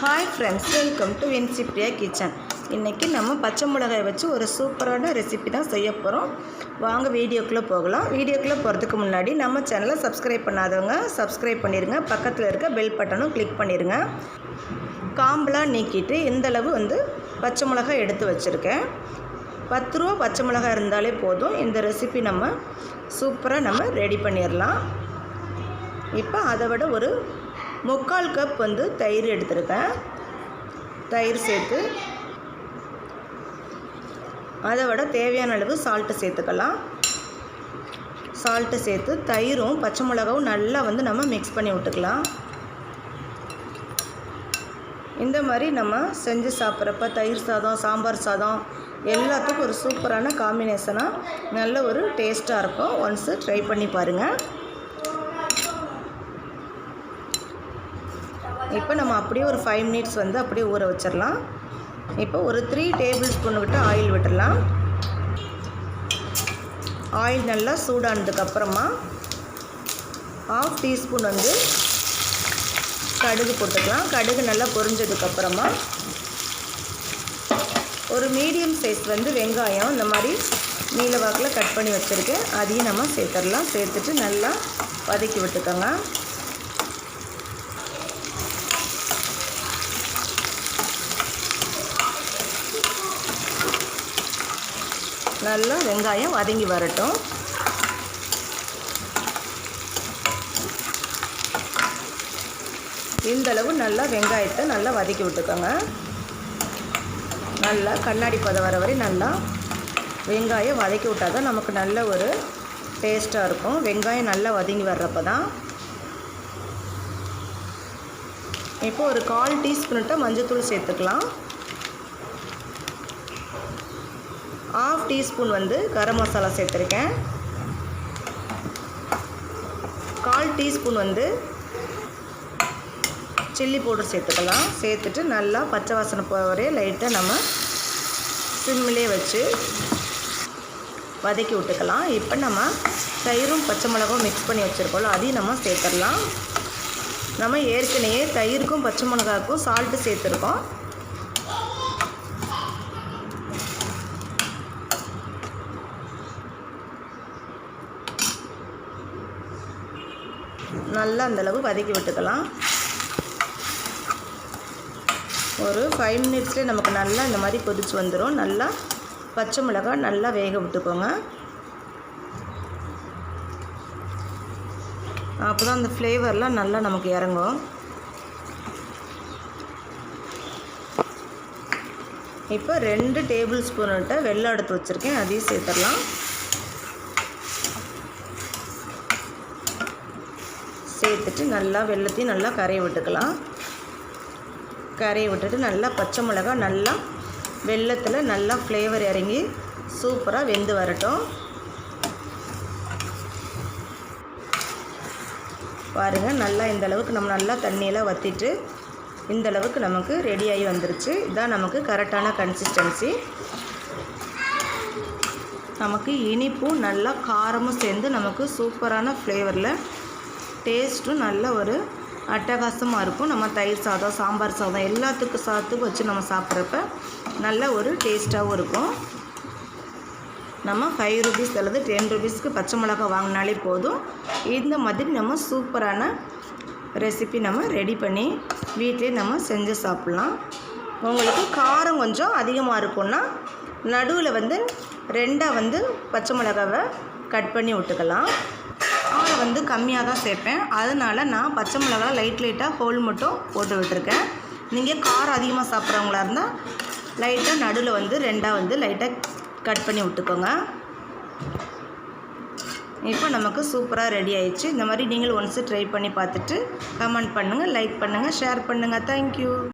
Hi friends welcome to Vinsipriya kitchen இன்றைக்கி நம்ம பச்சை மிளகாய் வச்சு ஒரு சூப்பரான ரெசிபி தான் செய்ய போகிறோம் வாங்க வீடியோக்குள்ளே போகலாம். வீடியோக்குள்ளே போகிறதுக்கு முன்னாடி நம்ம சேனலை சப்ஸ்கிரைப் பண்ணாதவங்க சப்ஸ்கிரைப் பண்ணிடுங்க பக்கத்தில் இருக்க பெல் பட்டனும் கிளிக் பண்ணிடுங்க காம்பெலாம் நீக்கிட்டு இந்தளவு வந்து பச்சை மிளகாய் எடுத்து வச்சுருக்கேன். பத்து ரூபா பச்சை மிளகாய் இருந்தாலே போதும். இந்த ரெசிபி நம்ம சூப்பராக நம்ம ரெடி பண்ணிடலாம் இப்போ அதை விட ஒரு முக்கால் கப் வந்து தயிர் எடுத்திருக்கேன். தயிர் சேர்த்து அதை விட தேவையான அளவு சால்ட்டு சேர்த்துக்கலாம். சால்ட்டு சேர்த்து தயிரும் பச்சை மிளகாவும் நல்லா வந்து நம்ம மிக்ஸ் பண்ணி விட்டுக்கலாம். இந்த மாதிரி நம்ம செஞ்சு சாப்பிட்றப்ப தயிர் சாதம் சாம்பார் சாதம் எல்லாத்துக்கும் ஒரு சூப்பரான காம்பினேஷனாக நல்ல ஒரு டேஸ்ட்டாக இருக்கும். ஒன்ஸு ட்ரை பண்ணி பாருங்கள் இப்போ நம்ம அப்படியே ஒரு ஃபைவ் மினிட்ஸ் வந்து அப்படியே ஊற வச்சிடலாம். இப்போ ஒரு த்ரீ டேபிள் ஸ்பூன் விட்டு ஆயில் விட்டுடலாம். ஆயில் நல்லா சூடானதுக்கப்புறமா ஆஃப் டீஸ்பூன் வந்து கடுகு போட்டுக்கலாம். கடுகு நல்லா பொரிஞ்சதுக்கப்புறமா ஒரு மீடியம் சைஸ் வந்து வெங்காயம் இந்த மாதிரி நீல வாக்கில் கட் பண்ணி வச்சுருக்கேன். அதையும் நம்ம சேர்த்துடலாம். சேர்த்துட்டு நல்லா வதக்கி விட்டுக்கோங்க. நல்லா வெங்காயம் வதங்கி வரட்டும். இந்தளவு நல்லா வெங்காயத்தை நல்லா வதக்கி விட்டுக்கோங்க. நல்லா கண்ணாடி பதம் வர வரை நல்லா வெங்காயம் வதக்கி விட்டால் தான் நமக்கு நல்ல ஒரு டேஸ்ட்டாக இருக்கும். வெங்காயம் நல்லா வதங்கி வர்றப்ப தான். இப்போ ஒரு கால் டீஸ்பூன்ட்ட மஞ்சள் தூள் சேர்த்துக்கலாம். ஆஃப் டீஸ்பூன் வந்து கரம் மசாலா சேர்த்துருக்கேன். கால் டீஸ்பூன் வந்து சில்லி பவுடர் சேர்த்துக்கலாம். சேர்த்துட்டு நல்லா பச்சை வாசனை போகிறே லைட்டாக நம்ம சிம்மிலே வச்சு வதக்கி விட்டுக்கலாம். இப்போ நம்ம தயிரும் பச்சை மிளகும் மிக்ஸ் பண்ணி வச்சுருக்கோம்ல அதையும் நம்ம சேர்த்துடலாம். நம்ம ஏற்கனவே தயிருக்கும் பச்சை மிளகாவுக்கும் சால்ட்டு சேர்த்துருக்கோம். நல்லா அந்தளவு வதக்கி விட்டுக்கலாம். ஒரு ஃபைவ் மினிட்ஸ்லேயே நமக்கு நல்லா இந்த மாதிரி கொதிச்சு வந்துடும் நல்லா பச்சை மிளகாய் நல்லா வேக விட்டுக்கோங்க. அப்போ தான் அந்த ஃப்ளேவர்லாம் நல்லா நமக்கு இறங்கும். இப்போ ரெண்டு டேபிள் ஸ்பூன்கிட்ட வெள்ளை எடுத்து வச்சுருக்கேன். அதையும் சேர்த்துடலாம். சேர்த்துட்டு நல்லா வெள்ளத்தையும் நல்லா கரையை விட்டுக்கலாம். கரையை விட்டுட்டு நல்லா பச்சை மிளகா நல்லா வெள்ளத்தில் நல்லா ஃப்ளேவர் இறங்கி சூப்பராக வெந்து வரட்டும். பாருங்கள் நல்லா இந்த அளவுக்கு நம்ம நல்லா தண்ணியெல்லாம் வற்றிட்டு இந்த அளவுக்கு நமக்கு ரெடியாகி வந்துருச்சு. இதுதான் நமக்கு கரெக்டான கன்சிஸ்டன்சி நமக்கு இனிப்பும் நல்லா காரமும் சேர்ந்து நமக்கு சூப்பரான ஃப்ளேவரில் டேஸ்ட்டும் நல்ல ஒரு அட்டகாசமாக இருக்கும். நம்ம தயிர் சாதம் சாம்பார் சாதம் எல்லாத்துக்கும் சாதத்துக்கும் வச்சு நம்ம சாப்பிட்றப்ப நல்ல ஒரு டேஸ்ட்டாகவும் இருக்கும். நம்ம ஃபைவ் ருபீஸ் அல்லது டென் ருபீஸ்க்கு பச்சை மிளகா வாங்கினாலே போதும். இந்த மாதிரி நம்ம சூப்பரான ரெசிபி நம்ம ரெடி பண்ணி வீட்டிலே நம்ம செஞ்சு சாப்பிட்லாம். உங்களுக்கு காரம் கொஞ்சம் அதிகமாக இருக்கும்னா நடுவில் வந்து ரெண்டாக வந்து பச்சை மிளகாவை கட் பண்ணி விட்டுக்கலாம். வந்து கம்மியாக தான் சேர்ப்பேன். அதனால் நான் பச்சை மிளகா லைட் லைட்டாக ஹோல் மட்டும் போட்டு விட்டுருக்கேன். நீங்கள் காரம் அதிகமாக சாப்பிட்றவங்களா இருந்தால் லைட்டாக நடுவில் வந்து ரெண்டாக வந்து லைட்டாக கட் பண்ணி விட்டுக்கோங்க. இப்போ நமக்கு சூப்பராக ரெடி ஆயிடுச்சு. இந்த மாதிரி நீங்கள் ஒன்ஸு ட்ரை பண்ணி பார்த்துட்டு கமெண்ட் பண்ணுங்கள் லைக் பண்ணுங்கள் ஷேர் பண்ணுங்கள் தேங்க்யூ